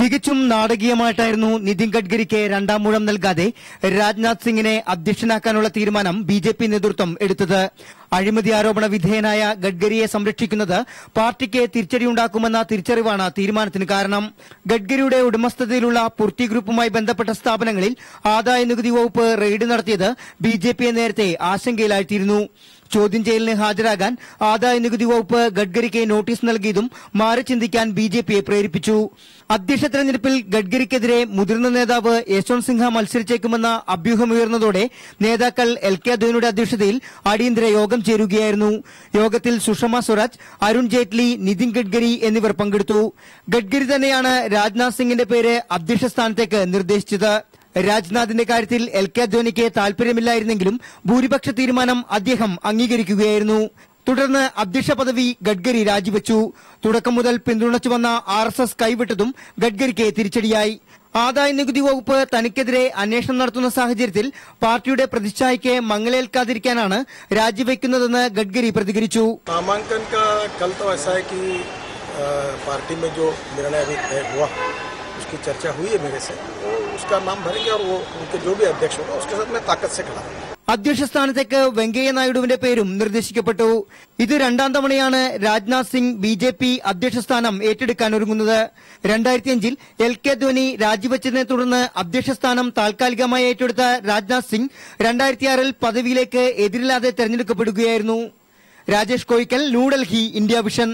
തികച്ചും നാടകീയമായിട്ടായിരുന്നു നിതിൻ ഗഡ്കരിക്ക് രണ്ടാം മൂഴം നൽകാതെ രാജ്നാഥ് സിംഗിനെ അധ്യക്ഷനാക്കാനുള്ള തീരുമാനം ബിജെപി നേതൃത്വം എടുത്തത്. അഴിമതി ആരോപണ വിധേയനായ ഗഡ്കരിയെ സംരക്ഷിക്കുന്നത് പാർട്ടിക്ക് തിരിച്ചടിയുണ്ടാക്കുമെന്ന തിരിച്ചറിവാണ് തീരുമാനത്തിന് കാരണം. ഗഡ്കരിയുടെ ഉടമസ്ഥതയിലുള്ള പുർത്തി ഗ്രൂപ്പുമായി ബന്ധപ്പെട്ട സ്ഥാപനങ്ങളിൽ ആദായ നികുതി വകുപ്പ് റെയ്ഡ് നടത്തിയത് ബി ജെ പിയെ നേരത്തെ ആശങ്കയിലായിത്തീരുന്നു ചോദ്യം ചെയ്യലിന് ഹാജരാകാൻ ആദായ നികുതി വകുപ്പ് ഗഡ്കരിക്ക് നോട്ടീസ് നൽകിയതും മാറി ചിന്തിക്കാൻ ബി ജെ പിയെ പ്രേരിപ്പിച്ചു. അധ്യക്ഷ തെരഞ്ഞെടുപ്പിൽ ഗഡ്കരിക്കെതിരെ മുതിർന്ന നേതാവ് യശ്വന്ത് സിൻഹ മത്സരിച്ചേക്കുമെന്ന അഭ്യൂഹമുയർന്നതോടെ നേതാക്കൾ എൽ കെ അദ്വാനിയുടെ അധ്യക്ഷതയിൽ അടിയന്തര യോഗം ചേരുകയായിരുന്നു. യോഗത്തിൽ സുഷമ സ്വരാജ് അരുൺ ജെയ്റ്റ്ലി നിതിൻ ഗഡ്കരി എന്നിവർ പങ്കെടുത്തു. ഗഡ്കരി തന്നെയാണ് രാജ്നാഥ് സിംഗിന്റെ പേര് അധ്യക്ഷ സ്ഥാനത്തേക്ക് നിർദ്ദേശിച്ചത്. രാജ്നാഥിന്റെ കാര്യത്തിൽ എൽ കെ ധോനിക്ക് താൽപര്യമില്ലായിരുന്നെങ്കിലും ഭൂരിപക്ഷ തീരുമാനം അദ്ദേഹം അംഗീകരിക്കുകയായിരുന്നു. തുടർന്ന് അധ്യക്ഷ പദവി ഗഡ്കരി രാജിവെച്ചു. തുടക്കം മുതൽ പിന്തുണച്ചു വന്ന ആർ എസ് എസ് കൈവിട്ടതും ഗഡ്കരിക്ക് തിരിച്ചടിയായി. ആദായ നികുതി വകുപ്പ് തനിക്കെതിരെ അന്വേഷണം നടത്തുന്ന സാഹചര്യത്തിൽ പാർട്ടിയുടെ പ്രതിച്ഛായയ്ക്ക് മങ്ങലേൽക്കാതിരിക്കാനാണ് രാജിവെക്കുന്നതെന്ന് ഗഡ്കരി പ്രതികരിച്ചു नामांकन का कल तो ऐसा है कि अ, पार्टी में जो निर्णय अभी तय हुआ उसकी चर्चा हुई है मेरे से वो उसका नाम भरेंगे और वो उनके जो भी अध्यक्ष होगा उसके साथ मैं ताकत से खड़ा हूँ അധ്യക്ഷ സ്ഥാനത്തേക്ക് വെങ്കയ്യ നായിഡുവിന്റെ പേരും നിർദ്ദേശിക്കപ്പെട്ടു. ഇത് രണ്ടാം തവണയാണ് Rajnath Singh B J P അധ്യക്ഷ സ്ഥാനം ഏറ്റെടുക്കാൻ ഒരുങ്ങുന്നത്. രണ്ടായിരത്തിയഞ്ചിൽ എൽ കെ ധോനി രാജിവെച്ചതിനെ തുടർന്ന് അധ്യക്ഷ സ്ഥാനം താൽക്കാലികമായി ഏറ്റെടുത്ത രാജ്നാഥ് സിംഗ് രണ്ടായിരത്തിയാറിൽ പദവിയിലേക്ക് എതിരില്ലാതെ തെരഞ്ഞെടുക്കപ്പെടുകയായിരുന്നു. Rajesh Koyikkal New Delhi India vision.